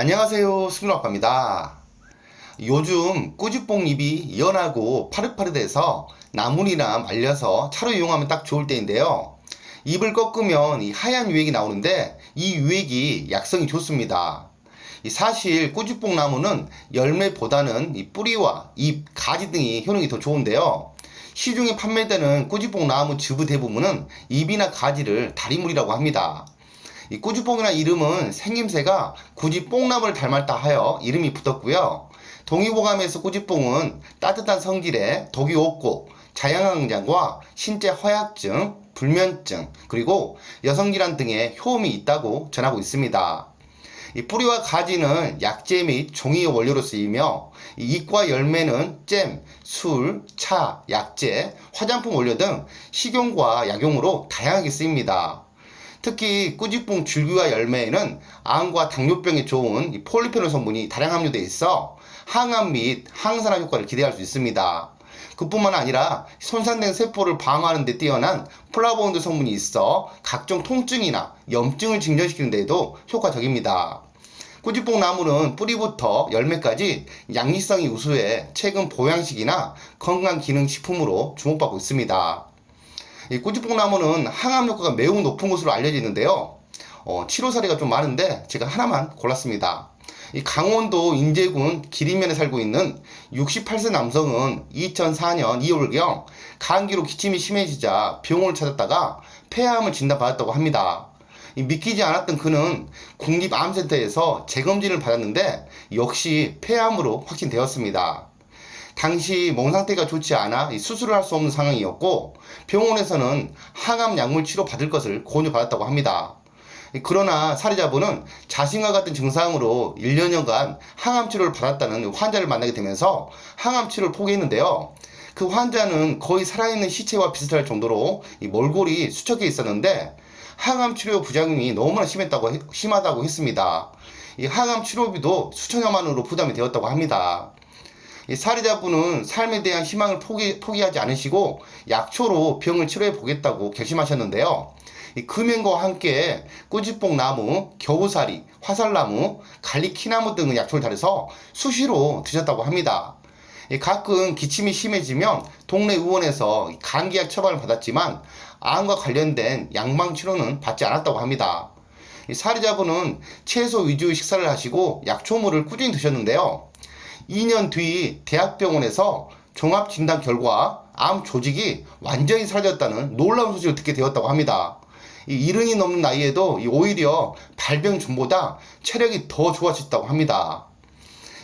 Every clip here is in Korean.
안녕하세요 수민아빠입니다. 요즘 꾸지뽕 잎이 연하고 파릇파릇해서 나물이나 말려서 차로 이용하면 딱 좋을 때인데요. 잎을 꺾으면 이 하얀 유액이 나오는데 이 유액이 약성이 좋습니다. 이 사실 꾸지뽕 나무는 열매보다는 이 뿌리와 잎, 가지 등이 효능이 더 좋은데요. 시중에 판매되는 꾸지뽕 나무 즙의 대부분은 잎이나 가지를 다리물이라고 합니다 이 꾸지뽕이나 이름은 생김새가 굳이 뽕나무를 닮았다 하여 이름이 붙었고요. 동의보감에서 꾸지뽕은 따뜻한 성질에 독이 없고 자양강장과 신체 허약증, 불면증, 그리고 여성질환 등의 효험이 있다고 전하고 있습니다. 이 뿌리와 가지는 약재 및 종이의 원료로 쓰이며 이 잎과 열매는 잼, 술, 차, 약재, 화장품 원료 등 식용과 약용으로 다양하게 쓰입니다. 특히 꾸지뽕 줄기와 열매에는 암과 당뇨병에 좋은 이 폴리페놀 성분이 다량 함유되어 있어 항암 및 항산화 효과를 기대할 수 있습니다. 그뿐만 아니라 손상된 세포를 방어하는 데 뛰어난 플라보노이드 성분이 있어 각종 통증이나 염증을 진정시키는 데에도 효과적입니다. 꾸지뽕 나무는 뿌리부터 열매까지 양리성이 우수해 최근 보양식이나 건강기능식품으로 주목받고 있습니다. 이 꾸지뽕 나무는 항암 효과가 매우 높은 것으로 알려져 있는데요. 어, 치료 사례가 좀 많은데 제가 하나만 골랐습니다. 이 강원도 인제군 기린면에 살고 있는 68세 남성은 2004년 2월경 감기로 기침이 심해지자 병원을 찾았다가 폐암을 진단받았다고 합니다. 이 믿기지 않았던 그는 국립암센터에서 재검진을 받았는데 역시 폐암으로 확진되었습니다. 당시 몸 상태가 좋지 않아 수술을 할 수 없는 상황이었고 병원에서는 항암 약물 치료 받을 것을 권유받았다고 합니다. 그러나 살해자분은 자신과 같은 증상으로 1년여간 항암 치료를 받았다는 환자를 만나게 되면서 항암 치료를 포기했는데요. 그 환자는 거의 살아있는 시체와 비슷할 정도로 이 몰골이 수척해 있었는데 항암 치료 부작용이 너무나 심했다고 해- 심하다고 했습니다. 이 항암 치료비도 수천여만 원으로 부담이 되었다고 합니다. 이 살해자분은 삶에 대한 희망을 포기, 포기하지 않으시고 약초로 병을 치료해 보겠다고 결심하셨는데요. 이 금연과 함께 꾸지뽕 나무, 겨우사리, 화살나무, 갈리키나무 등의 약초를 달여서 수시로 드셨다고 합니다. 이 가끔 기침이 심해지면 동네 의원에서 감기약 처방을 받았지만 암과 관련된 양방 치료는 받지 않았다고 합니다. 이 살해자분은 채소 위주의 식사를 하시고 약초물을 꾸준히 드셨는데요. 2년 뒤 대학병원에서 종합 진단 결과 암 조직이 완전히 사라졌다는 놀라운 소식을 듣게 되었다고 합니다. 이 이른이 넘는 나이에도 이 오히려 발병 전보다 체력이 더 좋아졌다고 합니다.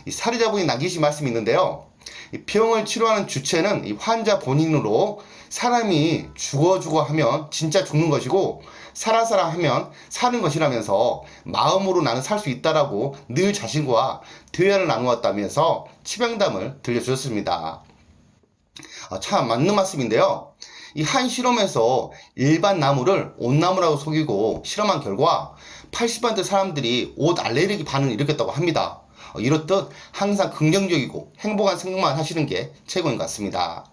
이 살해자분이 남기신 말씀이 있는데요. 이 병을 치료하는 주체는 이 환자 본인으로 사람이 죽어 죽어 하면 진짜 죽는 것이고 살아 살아 하면 사는 것이라면서 마음으로 나는 살 수 있다라고 늘 자신과 대화를 나누었다면서 치명담을 들려주셨습니다. 아, 참 맞는 말씀인데요. 이 한 실험에서 일반 나무를 옷나무라고 속이고 실험한 결과 80% 사람들이 옷 알레르기 반응을 일으켰다고 합니다. 어, 이렇듯 항상 긍정적이고 행복한 생각만 하시는 게 최고인 것 같습니다.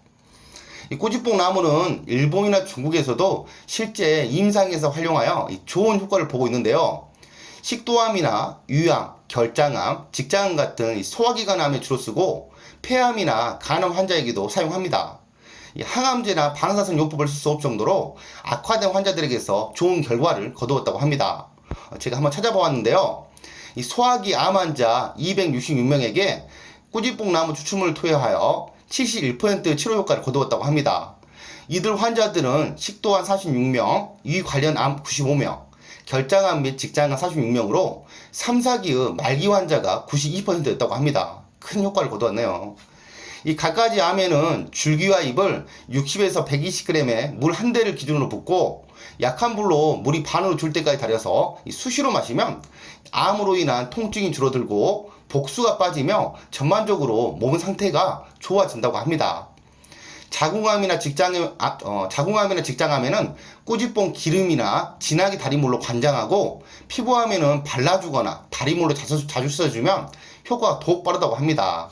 이 꼬지뽕 나무는 일본이나 중국에서도 실제 임상에서 활용하여 이 좋은 효과를 보고 있는데요. 식도암이나 유암, 결장암, 직장암 같은 이 소화기관암에 주로 쓰고 폐암이나 간암 환자에게도 사용합니다. 이 항암제나 방사선 요법을 쓸 수 없을 정도로 악화된 환자들에게서 좋은 결과를 거두었다고 합니다. 어, 제가 한번 찾아보았는데요. 이 소화기 암 환자 266명에게 꾸지뽕 나무 추출물을 투여하여 71% 치료 효과를 거두었다고 합니다. 이들 환자들은 식도암 46명, 위 관련 암 95명, 결장암 및 직장암 46명으로 3, 4기의 말기 환자가 92%였다고 합니다. 큰 효과를 거두었네요. 이 갖가지 암에는 줄기와 잎을 60에서 120g의 물 한 대를 기준으로 붓고 약한 불로 물이 반으로 줄 때까지 달여서 이 수시로 마시면 암으로 인한 통증이 줄어들고 복수가 빠지며 전반적으로 몸 상태가 좋아진다고 합니다. 자궁암이나 직장암, 아, 어, 자궁암이나 직장암에는 꾸지뽕 기름이나 진하게 다리물로 관장하고 피부암에는 발라주거나 다리물로 자주, 자주 써주면 효과가 더욱 빠르다고 합니다.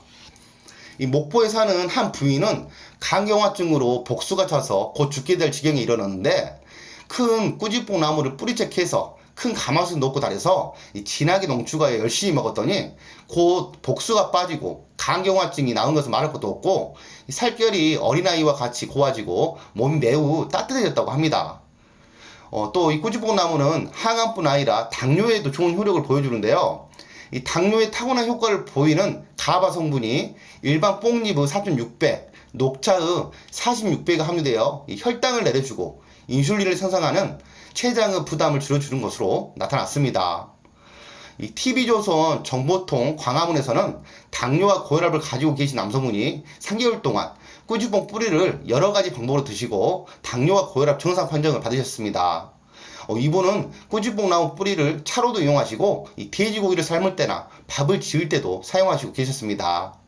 이 목포에 사는 한 부인은 간경화증으로 복수가 차서 곧 죽게 될 지경에 이르렀는데 큰 꾸지뽕 나무를 뿌리째 캐서 큰 가마솥 넣고 달여서 이 진하게 농축하여 열심히 먹었더니 곧 복수가 빠지고 간경화증이 나온 것은 말할 것도 없고 이 살결이 어린아이와 같이 고와지고 몸이 매우 따뜻해졌다고 합니다. 어, 또 이 꾸지뽕나무는 항암뿐 아니라 당뇨에도 좋은 효력을 보여주는데요. 이 당뇨에 타고난 효과를 보이는 가바 성분이 일반 뽕잎의 4.6배, 녹차의 46배가 함유되어 이 혈당을 내려주고 인슐린을 생성하는 췌장의 부담을 줄여주는 것으로 나타났습니다. 이 TV조선 정보통 광화문에서는 당뇨와 고혈압을 가지고 계신 남성분이 3개월 동안 꾸지뽕 뿌리를 여러 가지 방법으로 드시고 당뇨와 고혈압 정상 판정을 받으셨습니다. 어, 이분은 꾸지뽕 나무 뿌리를 차로도 이용하시고 이 돼지고기를 삶을 때나 밥을 지을 때도 사용하시고 계셨습니다.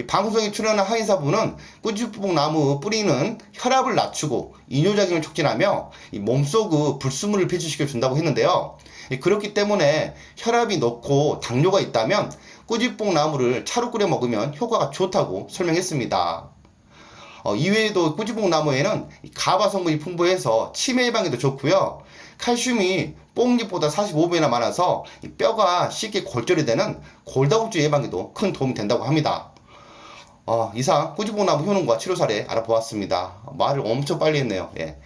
이 방송에 출연한 한의사분은 꾸지뽕 나무 뿌리는 혈압을 낮추고 이뇨작용을 촉진하며 이 몸속의 불순물을 배출시켜 준다고 했는데요. 이 그렇기 때문에 혈압이 높고 당뇨가 있다면 꾸지뽕 나무를 차로 끓여 먹으면 효과가 좋다고 설명했습니다. 어, 이외에도 꾸지뽕 나무에는 이 가바 성분이 풍부해서 치매 예방에도 좋고요. 칼슘이 뽕잎보다 45배나 많아서 이 뼈가 쉽게 골절이 되는 골다공증 예방에도 큰 도움이 된다고 합니다. 어, 이상 꾸지뽕나무 효능과 치료 사례 알아보았습니다. 말을 엄청 빨리 했네요. 예.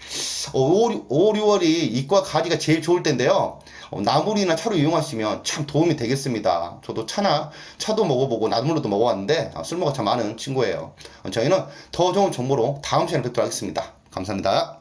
어, 5, 5, 6월이 이과 가지가 제일 좋을 때인데요. 어, 나물이나 차로 이용하시면 참 도움이 되겠습니다. 저도 차나 차도 먹어보고 나물로도 먹어봤는데 아, 쓸모가 참 많은 친구예요. 어, 저희는 더 좋은 정보로 다음 시간에 뵙도록 하겠습니다. 감사합니다.